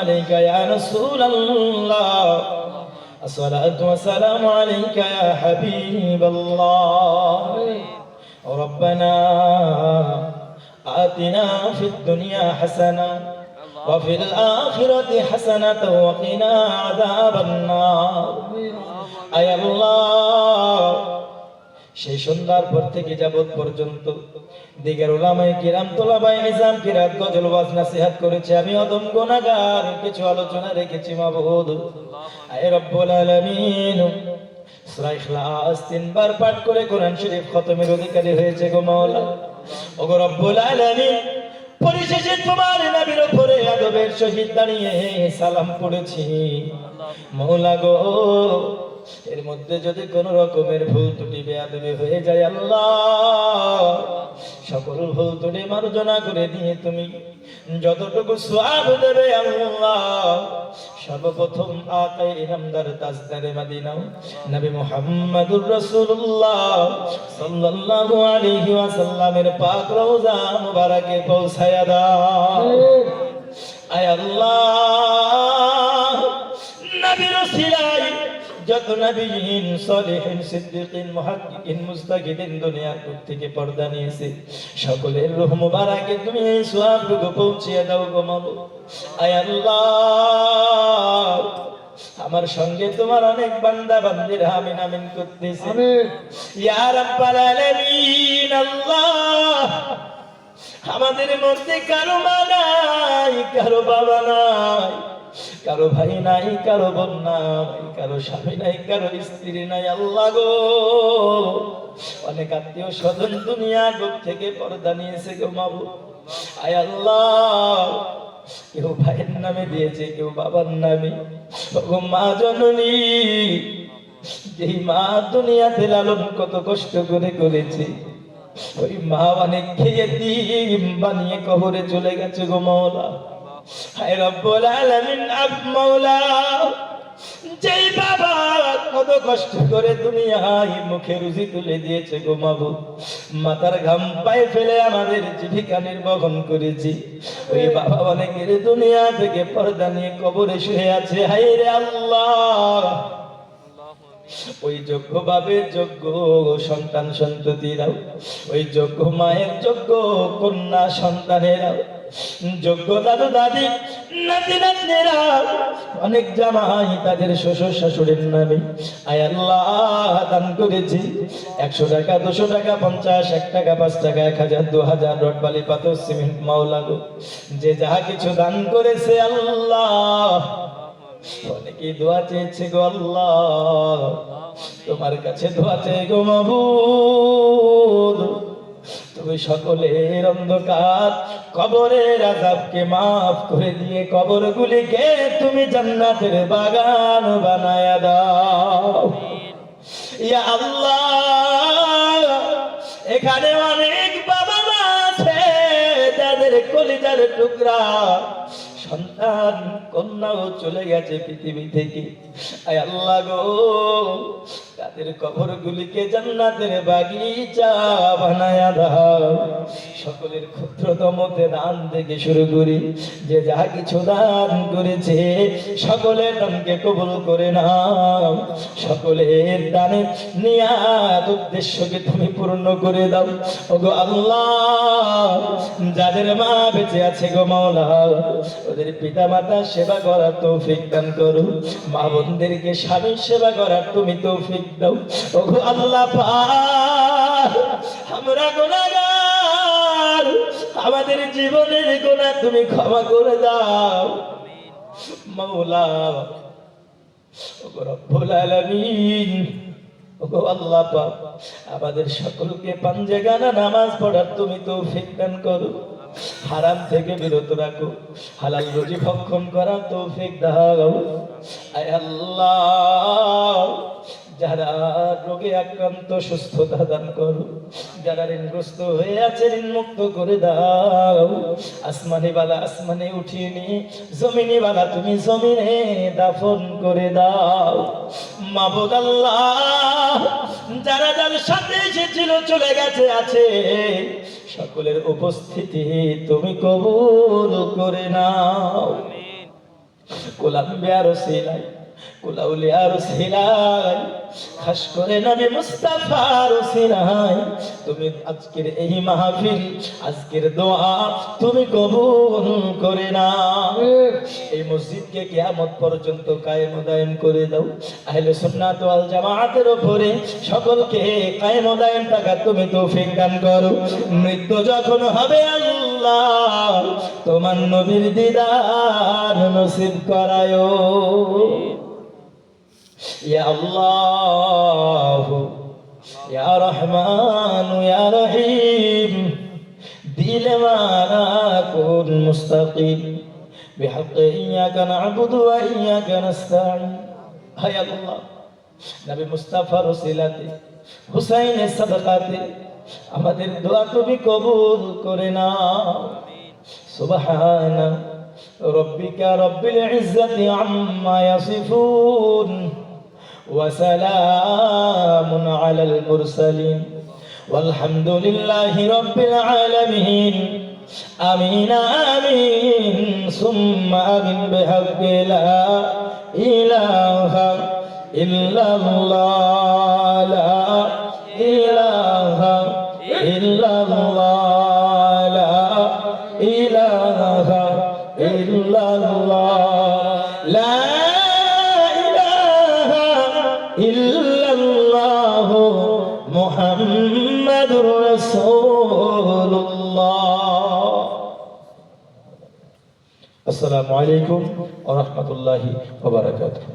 عليك يا رسول الله. الصلاة والسلام عليك يا حبيب الله. ربنا آتنا في الدنيا حسنة وفي الآخرة حسنة وقنا عذاب النار. أي الله. সেই সন্ধ্যার পর থেকে যাবৎ পর্যন্ত দিগের ওলামায়ে কিরাম তোলাবাই নিজাম কিরাত, গজল, ওয়াজ, নাসিহাত করেছে। আমি অদম গুনাহগার, কিছু আলোচনা রেখেছি মাবুদ আয় রব্বুল আলামিন। সূরা ইখলাস তিনবার পাঠ করে কোরআন শরীফ খতমের অধিকারী হয়েছে গো মাওলা। ওগো রব্বুল আলামিন, পরিশেষে তোমার নবীর উপরে আদবের সহিত দাঁড়িয়ে সালাম পড়েছি। মৌলা গো এর মধ্যে যদি কোন রকমের ভুল ত্রুটি বেয়াদবি হয়ে যায় আল্লাহ সকল ভুল ত্রুটি মার্জনা করে দিয়ে তুমি যতটুকু সোয়াব দেবে আল্লাহ সর্বপ্রথম আতাই ইনামদার তাজদারে মদিনা নবী মুহাম্মদুর রাসূলুল্লাহ সাল্লাল্লাহু আলাইহি ওয়াসাল্লামের পাক রওজা মুবারকে পৌঁছায়া দাও। আয় আল্লাহ যত নবীন সলিহিন সিদ্দিকিন মুহাক্কিকিন মুস্তাকিদিন দুনিয়ার বুক থেকে পর্দা নিয়েছে। সকলের রূহ মুবারকে তুমি এই সওয়াবটুকু পৌঁছিয়ে দাও গো মাবুদ আয় আল্লাহ আমার সঙ্গে তোমার অনেক বান্দা বান্দির আমিন আমিন করতেছে। ইয়া রাব্বাল আলামিন আল্লাহ আমাদের মধ্যে কারও মা নাই কারও বাবা নাই। কারও ভাই নাই, কারও বোন নাই, কারও স্বামী নাই, কারও স্ত্রী নাই, আল্লাহ গো। অনেক আত্মীয় স্বজন দুনিয়া বুক থেকে পর্দা নিয়েছে গো মাবু আয় আল্লাহ, কেউ ভাইয়ের নামে দিয়েছে, কেউ বাবার নামে। ও মা জননী, যেই মা দুনিয়াতে লালন কত কষ্ট করে করেছে, ওই মা অনেক খেয়ে ডিম বানিয়ে কবরে চলে গেছে গো মৌলা হায় রব্বুল আলামিন, আব মৌলা যেই বাবা কত কষ্ট করে দুনিয়ায় মুখে রুজি তুলে দিয়েছে গো মাবু মাথার ঘাম পায়ে ফেলে আমাদের জীবিকা নির্বাহন করেছি। ওই বাবা অনেকের দুনিয়া থেকে পর্দা নিয়ে কবরে শুয়ে আছে, হায় রে আল্লাহ। ওই যোগ্য বাবের যোগ্য সন্তান সন্ততিরাও, ওই যোগ্য মায়ের যোগ্য কন্যা সন্তানেরাও যোগ্য দাদু দাদি অনেক জামাই তাদের শ্বশুর শাশুড়ির নামে। আয় আল্লাহ, দান করেছি। একশো টাকা, দুশো টাকা, পঞ্চাশ, এক টাকা, পাঁচ টাকা, এক হাজার, দু হাজার রড বালি পাথর, সিমেন্ট, মাওলা গো। যে যাহা কিছু দান করেছে আল্লাহ, অনেকে দোয়া চেয়েছে গো আল্লাহ। তোমার কাছে দোয়া চেয়ে গো মাবুদ। তুমি সকলের অন্ধকার। কবরের আজাবকে মাফ করে দিয়ে কবরগুলিকে তুমি জান্নাতের বাগান বানায়া দাও। ইয়া আল্লাহ, এখানে অনেক বাবা মা আছে, যাদের কলিজার টুকরা সন্তান, কন্যাও চলে গেছে পৃথিবী থেকে। আয় আল্লাহ গো তাদের কবর গুলিকে জান্নাতের বাগিচা বানায়া দাও। সকলের ক্ষুদ্রতমতে দান থেকে শুরু করি যে যা কিছু দান করেছে, সকলের দানকে কবুল করে নাও। সকলের দানের নিয়াত উদ্দেশ্যকে তুমি পূর্ণ করে দাও। ওগো আল্লাহ, যাদের মা বেঁচে আছে গো মাওলা, ওদের পিতা মাতা সেবা করার তৌফিক দান করো। মা বোনদেরকে স্বামীর সেবা করার তুমি তৌফিক আমাদের জীবনের গুনাহ তুমি ক্ষমা করে দাও। মাওলা আমাদের সকলকে পাঞ্জে গানা নামাজ পড়ার তুমি তৌফিক দান করো। হারাম থেকে বিরত রাখো। হালাল রুজি ভক্ষণ করার তৌফিক দাও। আয় আল্লাহ। যারা রোগে আক্রান্ত সুস্থতা দান করো। যারা ঋণগ্রস্ত হয়ে আছে ঋণ মুক্ত করে দাও। আসমানি বালা আসমানে উঠিয়ে নিয়ে জমিনি বালা তুমি জমিনে দাফন করে দাও। মাবুদ আল্লাহ যারা যার সাথে এসেছিল চলে গেছে আছে। সকলের উপস্থিতি তুমি কবুল করে নাও। কোলাম্বিয়ার সিলাই খাস করে তুমি আজকের এই আজকের তুমি করে না এই মসজিদকে পর্যন্ত কায়েম করে দাও। জামাতের উপরে সকলকে কায়েম থাকা তুমি তৌফিক দান করো। মৃত্যু যখন হবে আল্লাহ, তোমার নবীর দিদার নসিব করায়ো। ইয়া আল্লাহ ইয়া রহমান ইয়া রহিম দিল মানা কুন মুস্তাকিম بحق إياك نعبد وإياك نستعين হায় আল্লাহ নবী মুস্তাফার ওসিলাতে হুসাইনের সাদাকাতে আমাদের দোয়া তুমি কবুল করে নাও সুবহানা ربك رب العزة عما يصفون وسلام على المرسلين والحمد لله رب العالمين آمين آمين ثم آمين بحق لا إله إلا الله لا إله ইল্লাল্লাহু মুহাম্মাদুর রাসূলুল্লাহ। আসসালামু আলাইকুম ওয়া রাহমাতুল্লাহি ওয়া বারাকাতুহু।